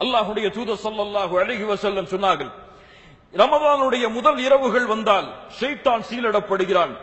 அல்லாஹுடைய தூத சல்லாஹு அழகி வசல்லம் சொன்னார்கள் ரமதானுடைய முதல் இரவுகள் வந்தால் ஷெய்தான் சீலிடப்படுகிறான்.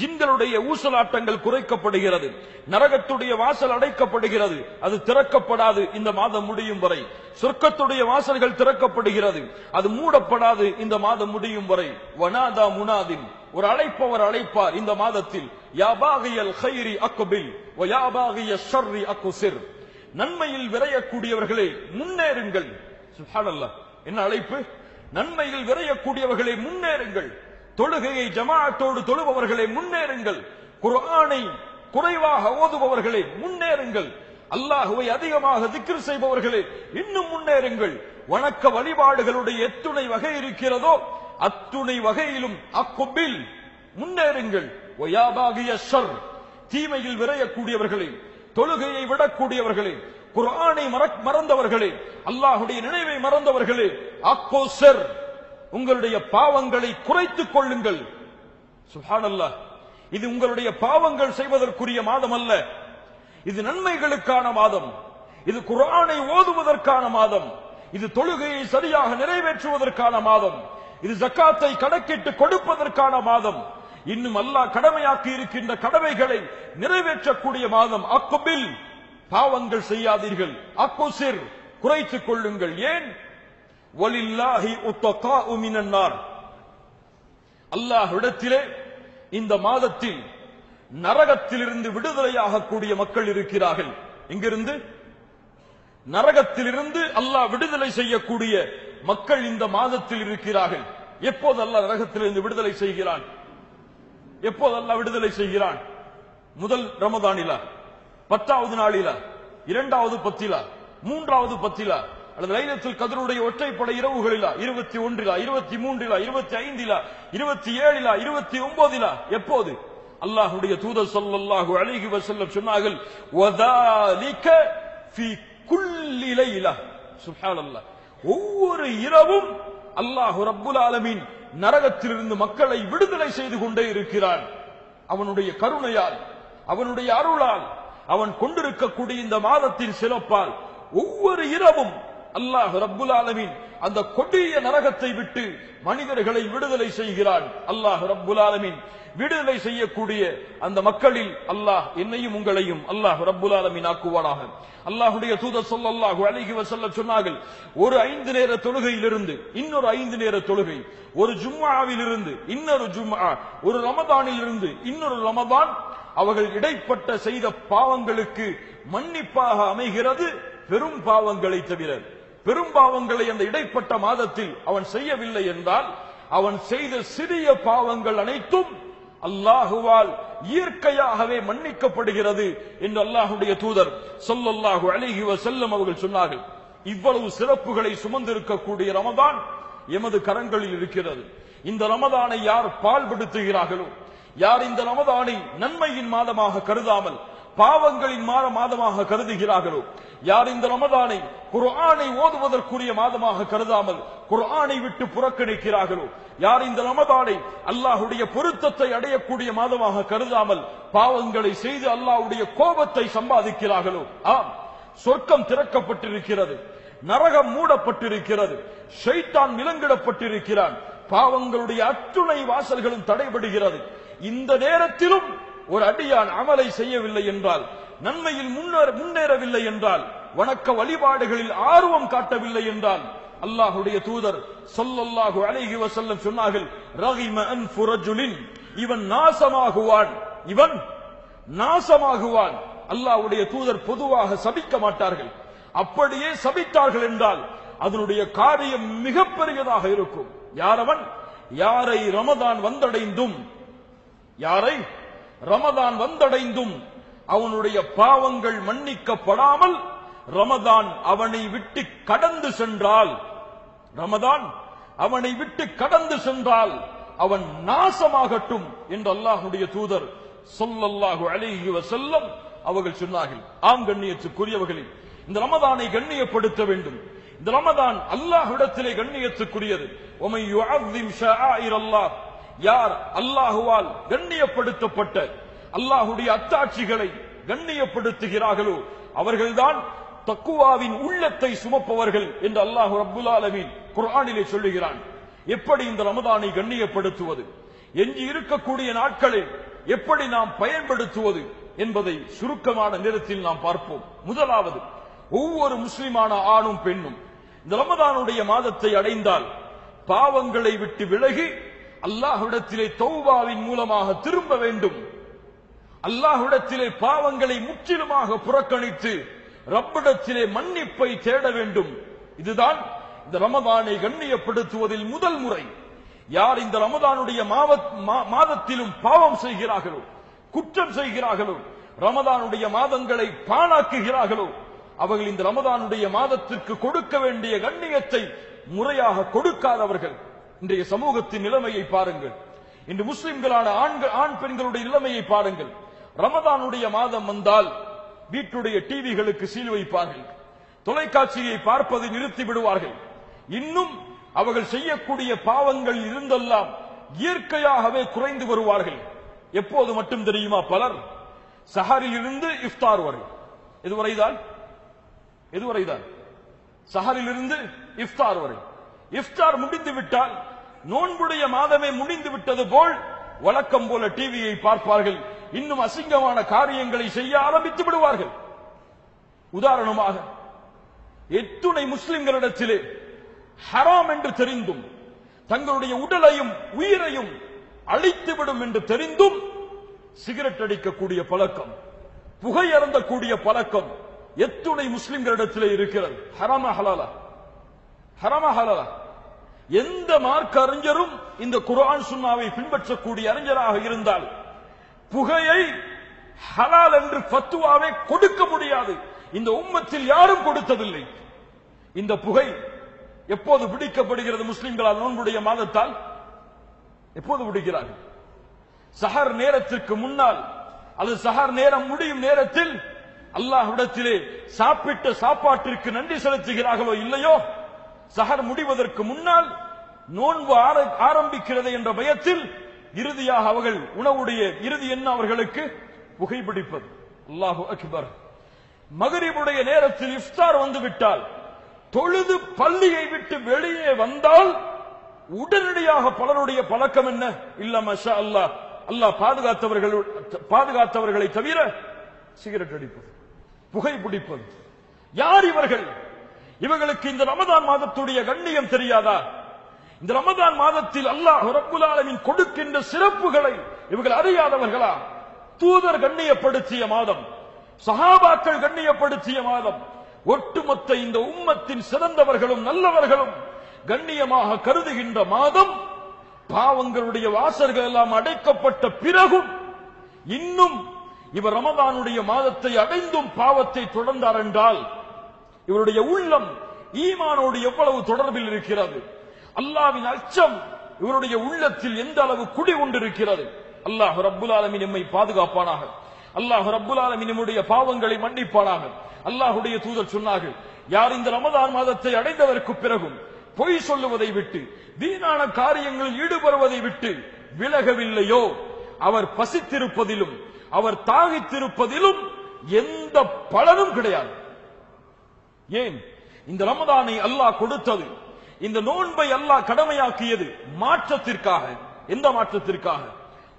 ஜின்களுடைய ஊசலாட்டங்கள் குறைக்கப்படுகிறது. நரகத்துடைய வாசல் அடைக்கப்படுகிறது. அது திறக்கப்படாது இந்த மாதம் முடியும் வரை. சொர்க்கத்துடைய வாசல்கள் திறக்கப்படுகிறது. அது மூடப்படாது இந்த மாதம் முடியும் வரை. வனாதா முனாதின். ஒரு அழைப்பவர் அழைப்பார் இந்த மாதத்தில் யாபாகியல் ஹைரி அக்குபில் யாபாகிய ஷர்ரி அக்குசிர். நன்மையில் விரையக்கூடியவர்களே முன்னேறுங்கள். சுப்ஹானல்லாஹ் என்ன அழைப்பு? நன்மையில் விரையக்கூடியவர்களே முன்னேறுங்கள். தொழுகையை ஜமாஅத்தோடு தொழுபவர்களே முன்னேறுங்கள். குர்ஆனை குறைவாக ஓதுபவர்களே முன்னேறுங்கள். அல்லாஹுவை அதிகமாக திக்ர் செய்பவர்களே இன்னும் முன்னேறுங்கள். வணக்க வழிபாடுகளுடைய எத்துணை வகை இருக்கிறதோ அத்துணை வகையிலும் அக்கொப்பில் முன்னேறுங்கள். ஒயாபாகிய ஷர். தீமையில் விரையக்கூடியவர்களே தொழுகையை விடக்கூடியவர்களே குரானை மறக்- மறந்தவர்களே அல்லாஹுடைய நினைவை மறந்தவர்களே அக்கோசர் உங்களுடைய பாவங்களை குறைத்துக் கொள்ளுங்கள். சுப்ஹானல்லாஹ் இது உங்களுடைய பாவங்கள் செய்வதற்குரிய மாதம் அல்ல இது நன்மைகளுக்கான மாதம். இது குர்ஆனை ஓதுவதற்கான மாதம். இது தொழுகையை சரியாக நிறைவேற்றுவதற்கான மாதம். இது ஜக்காத்தை கணக்கிட்டு கொடுப்பதற்கான மாதம். இன்னும் அல்லாஹ் கடமையாக்கி இருக்கின்ற கடமைகளை நிறைவேற்றக்கூடிய மாதம் அக்குபில் பாவங்கள் செய்யாதீர்கள். அக்குசிர் குறைத்துக் கொள்ளுங்கள். ஏன்? ஒலில்லாஹி உத்தகா மினன் அல்லாஹ்விடத்திலே இந்த மாதத்தில் நரகத்திலிருந்து விடுதலையாகக்கூடிய மக்கள் இருக்கிறார்கள். எங்கிருந்து? நரகத்திலிருந்து அல்லாஹ் விடுதலை செய்யக்கூடிய மக்கள் இந்த மாதத்தில் இருக்கிறார்கள். எப்போது அல்லாஹ் நரகத்திலிருந்து விடுதலை செய்கிறான்? எப்போது அல்லாஹ் விடுதலை செய்கிறான்? முதல் ரமதானிலா? பத்தாவது நாளிலா? இரண்டாவது பத்திலா? மூன்றாவது பத்திலா? அல்லது லைலத்தில் கதருடைய ஒற்றைப்படை இரவுகளிலா? இருபத்தி ஒன்றிலா? இருபத்தி மூன்றிலா? இருபத்தி ஐந்திலா? இருபத்தி ஏழிலா? இருபத்தி ஒன்பதிலா எப்போது? அல்லாஹுடைய தூதர் சொல்லல்லாஹு அழகி வஸல்லம் சொன்னார்கள் ஒவ்வொரு இரவும் அல்லாஹ் ரப்புல் ஆலமீன் நரகத்திலிருந்து மக்களை விடுதலை செய்து கொண்டே இருக்கிறான். அவனுடைய கருணையால் அவனுடைய அருளால் அவன் கொண்டிருக்கக்கூடிய இந்த மாதத்தின் சிறப்பால் ஒவ்வொரு இரவும் அல்லாஹ் ரப்புல் ஆலமின் அந்த கொடிய நரகத்தை விட்டு மனிதர்களை விடுதலை செய்கிறான் அல்லாஹ் ரப்புல் விடுதலை செய்யக்கூடிய அந்த மக்களில் அல்லாஹ் என்னையும் உங்களையும் அல்லாஹ் ரப்புல் ஆலமீன் ஆக்குவானாக. அல்லாஹ்வுடைய தூதர் ஸல்லல்லாஹு அலைஹி வஸல்லம் சொன்னார்கள் ஒரு ஐந்து நேர தொழுகையிலிருந்து இன்னொரு ஐந்து நேர தொழுகை ஒரு ஜும்மாவில் இருந்து இன்னொரு ஜும்மா ஒரு ரமதானில் இருந்து இன்னொரு ரமதான் அவர்கள் இடைப்பட்ட செய்த பாவங்களுக்கு மன்னிப்பாக அமைகிறது பெரும் பாவங்களை தவிர பெரும் பாவங்களை அந்த இடைப்பட்ட மாதத்தில் அவன் செய்யவில்லை என்றால் அவன் செய்த சிறிய பாவங்கள் அனைத்தும் அல்லாஹுவால் இயற்கையாகவே மன்னிக்கப்படுகிறது என்று அல்லாஹுடைய தூதர் சொல்லல்லாஹு அலைஹி செல்லும் அவர்கள் சொன்னார்கள். இவ்வளவு சிறப்புகளை சுமந்திருக்கக்கூடிய ரமதான் எமது கரங்களில் இருக்கிறது. இந்த ரமதானை யார் பால்படுத்துகிறார்களோ யார் இந்த ரமதானை நன்மையின் மாதமாக கருதாமல் பாவங்களின் மாத மாதமாக கருதுகிறார்களோ? யார் இந்த ரமதானை குர்ஆனை ஓதுவதற்குரிய மாதமாக கருதாமல் குர்ஆனை விட்டு புறக்கணிக்கிறார்களோ? யார் இந்த ரமதானை அல்லாஹுடைய பொருத்தத்தை அடையக்கூடிய மாதமாக கருதாமல் பாவங்களை செய்து அல்லாஹ்வுடைய கோபத்தை சம்பாதிக்கிறார்களோ? ஆம். சொர்க்கம் திறக்கப்பட்டிருக்கிறது. நரகம் மூடப்பட்டிருக்கிறது. ஷைத்தான் விலங்கிடப்பட்டிருக்கிறான். பாவங்களுடைய அத்துணை வாசல்களும் தடைபடுகிறது. இந்த நேரத்திலும் ஒரு அடியான் அமலை செய்யவில்லை என்றால் நன்மையில் முன்னேற முன்னேறவில்லை என்றால் வணக்க வழிபாடுகளில் ஆர்வம் காட்டவில்லை என்றால் அல்லாஹுடைய தூதர் சொல்லல்லாஹு அலைஹி வசல்லம் சொன்னார்கள் ரகிம அன்ஃபு இவன் நாசமாகுவான். இவன் நாசமாகுவான். அல்லாஹ்வுடைய தூதர் பொதுவாக சபிக்க மாட்டார்கள். அப்படியே சபித்தார்கள் என்றால் அதனுடைய காரியம் மிகப்பெரியதாக இருக்கும். யாரவன் யாரை ரமதான் வந்தடைந்தும்? யாரை? ரமதான் வந்தடைந்தும் அவனுடைய பாவங்கள் மன்னிக்கப்படாமல் ரமதான் அவனை விட்டு கடந்து சென்றால் ரமதான் அவனை விட்டு கடந்து சென்றால் அவன் நாசமாகட்டும் என்று அல்லாஹுடைய தூதர் சொல்லல்லாஹு அலைஹி செல்லம் அவர்கள் சொன்னார்கள். ஆம் கண்ணியத்துக்குரியவர்களே இந்த ரமதானை கண்ணியப்படுத்த வேண்டும். இந்த ரமதான் அல்லாஹ் இடத்திலே கண்ணியத்துக்குரியது யார் அல்லாஹுவால் கண்ணியப்படுத்தப்பட்ட அல்லாஹுடைய அத்தாட்சிகளை கண்ணியப்படுத்துகிறார்களோ அவர்கள்தான் தக்குவாவின் உள்ளத்தை சுமப்பவர்கள் என்று அல்லாஹு அப்துல் ஆலமின் குரானிலே சொல்லுகிறான். எப்படி இந்த ரமதானை கண்ணியப்படுத்துவது? எஞ்சி இருக்கக்கூடிய நாட்களில் எப்படி நாம் பயன்படுத்துவது என்பதை சுருக்கமான நேரத்தில் நாம் பார்ப்போம். முதலாவது ஒவ்வொரு முஸ்லிமான ஆணும் பெண்ணும் இந்த ரமதானுடைய மாதத்தை அடைந்தால் பாவங்களை விட்டு விலகி அல்லாஹுடத்திலே தௌபாவின் மூலமாக திரும்ப வேண்டும். அல்லாஹுடத்திலே பாவங்களை முற்றிலுமாக புறக்கணித்து ரப்பிடத்திலே மன்னிப்பை தேட வேண்டும். இதுதான் இந்த ரமதானை கண்ணியப்படுத்துவதில் முதல் முறை. யார் இந்த ரமதானுடைய மாவத்- மா- மாதத்திலும் பாவம் செய்கிறார்களோ குற்றம் செய்கிறார்களோ ரமதானுடைய மாதங்களை பாழாக்குகிறார்களோ அவர்கள் இந்த ரமதானுடைய மாதத்திற்கு கொடுக்க வேண்டிய கண்ணியத்தை முறையாக கொடுக்காதவர்கள். இன்றைய சமூகத்தின் நிலைமையை பாருங்கள். இன்று முஸ்லிம்களான ஆண்கள் ஆண் பெண்களுடைய நிலைமையை பாருங்கள். ரமதானுடைய மாதம் வந்தால் வீட்டுடைய டிவிகளுக்கு சீல் வைப்பார்கள். தொலைக்காட்சியை பார்ப்பதை நிறுத்தி விடுவார்கள். இன்னும் அவர்கள் செய்யக்கூடிய பாவங்கள் இருந்தெல்லாம் இயற்கையாகவே குறைந்து வருவார்கள். எப்போது மட்டும் தெரியுமா பலர்? சஹரில் இருந்து இஃப்தார் வரை. இதுவரைதான் இதுவரைதான் சஹரில் இருந்து இஃப்தார் வரை. இஃப்தார் முடிந்து விட்டால் நோன்புடைய மாதமே முடிந்து விட்டது போல் வழக்கம் போல டிவியை பார்ப்பார்கள். இன்னும் அசிங்கமான காரியங்களை செய்ய ஆரம்பித்து விடுவார்கள். உதாரணமாக எத்துணை முஸ்லிம்களிடத்திலே ஹராம் என்று தெரிந்தும் தங்களுடைய உடலையும் உயிரையும் அழித்துவிடும் என்று தெரிந்தும் சிகரெட் அடிக்கக்கூடிய பழக்கம் புகையறந்தக்கூடிய பழக்கம் எத்துணை முஸ்லிம்களிடத்திலே இருக்கிறது. ஹராமா ஹலாலா. ஹராமா ஹலாலா. எந்த மார்க்க அறிஞரும் இந்த குர்ஆன் சுண்ணாவை பின்பற்றக்கூடிய அறிஞராக இருந்தால் புகையை ஹலால் என்று பத்துவாவை கொடுக்க முடியாது. இந்த உம்மத்தில் யாரும் கொடுத்ததில்லை. இந்த புகை எப்போது பிடிக்கப்படுகிறது முஸ்லிம்களால் நோன்புடைய மாதத்தால்? எப்போது பிடிக்கிறார்கள் சஹர் நேரத்திற்கு முன்னால் அல்லது சஹர் நேரம் முடியும் நேரத்தில் அல்லாஹ்விடத்திலே சாப்பிட்ட சாப்பாட்டிற்கு நன்றி செலுத்துகிறார்களோ இல்லையோ? சஹர் முடிவதற்கு முன்னால் நோன்பு ஆர- ஆரம்பிக்கிறது என்ற பயத்தில் இறுதியாக அவர்கள் உணவுடைய இறுதி என்ன அவர்களுக்கு புகைப்பிடிப்பது அல்லாஹு அக்பர். மகரிபுடைய நேரத்தில் இஃப்தார் வந்துவிட்டால் தொழுது பள்ளியை விட்டு வெளியே வந்தால் உடனடியாக பலருடைய பழக்கம் என்ன? இல்ல மஷா அல்லாஹ். அல்லாஹ் பாதுகாத்தவர்கள் பாதுகாத்தவர்களை தவிர சிகரெட் அடிப்பது புகை பிடிப்பது யார் இவர்கள்? இவர்களுக்கு இந்த ரமதான் மாதத்துடைய கண்ணியம் தெரியாதா? இந்த ரமதான் மாதத்தில் அல்லாஹ் ரப்புலாலமின் கொடுக்கின்ற சிறப்புகளை இவர்கள் அறியாதவர்களா? தூதர் கண்ணியப்படுத்திய மாதம் சஹாபாக்கள் கண்ணியப்படுத்திய மாதம் ஒட்டுமொத்த இந்த உம்மத்தின் சிறந்தவர்களும் நல்லவர்களும் கண்ணியமாக கருதுகின்ற மாதம் பாவங்களுடைய வாசல்கள் எல்லாம் அடைக்கப்பட்ட பிறகும் இன்னும் இவர் ரமதானுடைய மாதத்தை அடைந்தும் பாவத்தை தொடர்ந்தார் என்றால் இவருடைய உள்ளம் ஈமானோடு எவ்வளவு தொடர்பில் இருக்கிறது? அல்லாவின் அச்சம் இவருடைய உள்ளத்தில் எந்த அளவு குடி கொண்டிருக்கிறது? அல்லாஹ் ரப்புல் ஆலமீன் எம்மை பாதுகாப்பானாக. அல்லாஹ் ரப்புல் ஆலமீன் நம்முடைய பாவங்களை மன்னிப்பானாக. அல்லாஹுடைய தூதர் சொன்னார்கள் யார் இந்த ரமதான் மாதத்தை அடைந்ததற்கு பிறகும் பொய் சொல்லுவதை விட்டு வீணான காரியங்களில் ஈடுபடுவதை விட்டு விலகவில்லையோ? அவர் பசித்திருப்பதிலும் அவர் தாகித்திருப்பதிலும் எந்த பலனும் கிடையாது. ஏன்? இந்த ரமதானை அல்லாஹ் கொடுத்தது. இந்த நோன்பை அல்லாஹ் கடமையாக்கியது மாற்றத்திற்காக. எந்த மாற்றத்திற்காக?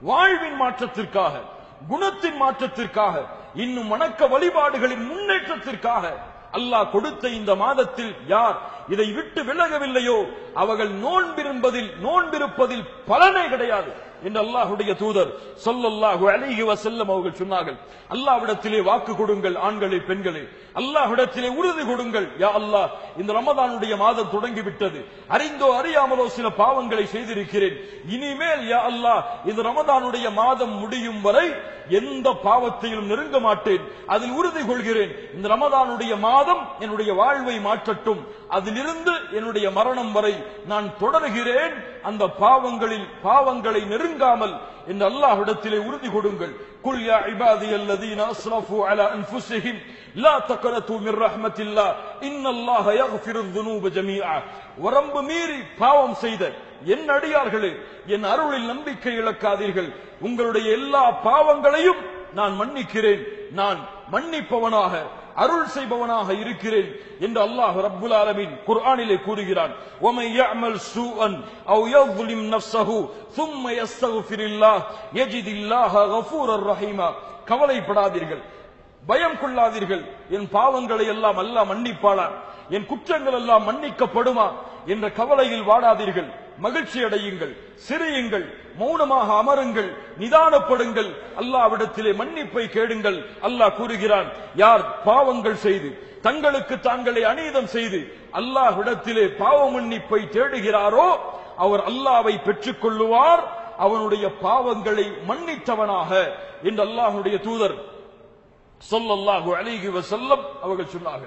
வாழ்வின் மாற்றத்திற்காக. குணத்தின் மாற்றத்திற்காக. இன்னும் வணக்க வழிபாடுகளின் முன்னேற்றத்திற்காக அல்லாஹ் கொடுத்த இந்த மாதத்தில் யார் இதை விட்டு விலகவில்லையோ? அவர்கள் நோன்பிருப்பதில் நோன்பிருப்பதில் பலனே கிடையாது. என்று அல்லாஹுடைய தூதர் சொல்லல்லாஹு அலைஹி வசல்லம் அவர்கள் சொன்னார்கள். அல்லாஹ்விடத்திலே வாக்கு கொடுங்கள் ஆண்களை பெண்களே. அல்லாஹ்விடத்திலே உறுதி கொடுங்கள். யா அல்லாஹ் இந்த ரமதானுடைய மாதம் தொடங்கி விட்டது அறிந்தோ அறியாமலோ சில பாவங்களை செய்திருக்கிறேன். இனிமேல் யா அல்லாஹ் இந்த ரமதானுடைய மாதம் முடியும் வரை எந்த பாவத்தையும் நெருங்க மாட்டேன். அதில் உறுதி கொள்கிறேன். இந்த ரமதானுடைய மாதம் என்னுடைய வாழ்வை மாற்றட்டும். அதிலிருந்து என்னுடைய மரணம் வரை நான் தொடர்கிறேன். அந்த பாவங்களில் பாவங்களை நெருங்காமல் என்று அல்லாஹ்விடத்திலே உறுதி கொடுங்கள். குல் யா இபாதி அல்லதீன அஸ்ரஃபு அலா அன்ஃபுஸிஹிம் லா தக்னது மின் ரஹ்மத்தில்லாஹ் இன்னல்லாஹ யக்ஃபிரு ذுனூப ஜமீஆ. வரம்பு மீறி பாவம் செய்த என் அடியார்களே என் அருளில் நம்பிக்கை இழக்காதீர்கள் உங்களுடைய எல்லா பாவங்களையும் நான் மன்னிக்கிறேன் நான் மன்னிப்பவனாக அருள் செய்பவனாக இருக்கிறேன் என்று அல்லாஹ் ரப்புல் ஆலமீன் குர்ஆனிலே கூறுகிறான் وَمَن يَعْمَلْ سُوءًا أَوْ يَظْلِمْ نَفْسَهُ ثُمَّ يَسْتَغْفِرِ اللَّهَ يَجِدِ اللَّهَ غَفُورًا رَّحِيمًا கவலைப்படாதீர்கள் பயம் கொள்ளாதீர்கள் என் பாவங்களை எல்லாம் அல்லாஹ் மன்னிப்பாளா என் குற்றங்கள் எல்லாம் மன்னிக்கப்படுமா என்ற கவலையில் வாடாதீர்கள் மகிழ்ச்சி அடையுங்கள் சிரியுங்கள் மௌனமாக அமருங்கள் நிதானப்படுங்கள். அல்லாவிடத்திலே மன்னிப்பை கேடுங்கள். அல்லாஹ் கூறுகிறான் யார் பாவங்கள் செய்து தங்களுக்கு தாங்களை அநீதம் செய்து அல்லாஹ்விடத்திலே பாவ மன்னிப்பை தேடுகிறாரோ அவர் அல்லாவை பெற்றுக் கொள்ளுவார் அவனுடைய பாவங்களை மன்னித்தவனாக. என்று அல்லாஹுடைய தூதர் சொல்லல்லாஹு அழகி செல்லம் அவர்கள் சொன்னார்கள்.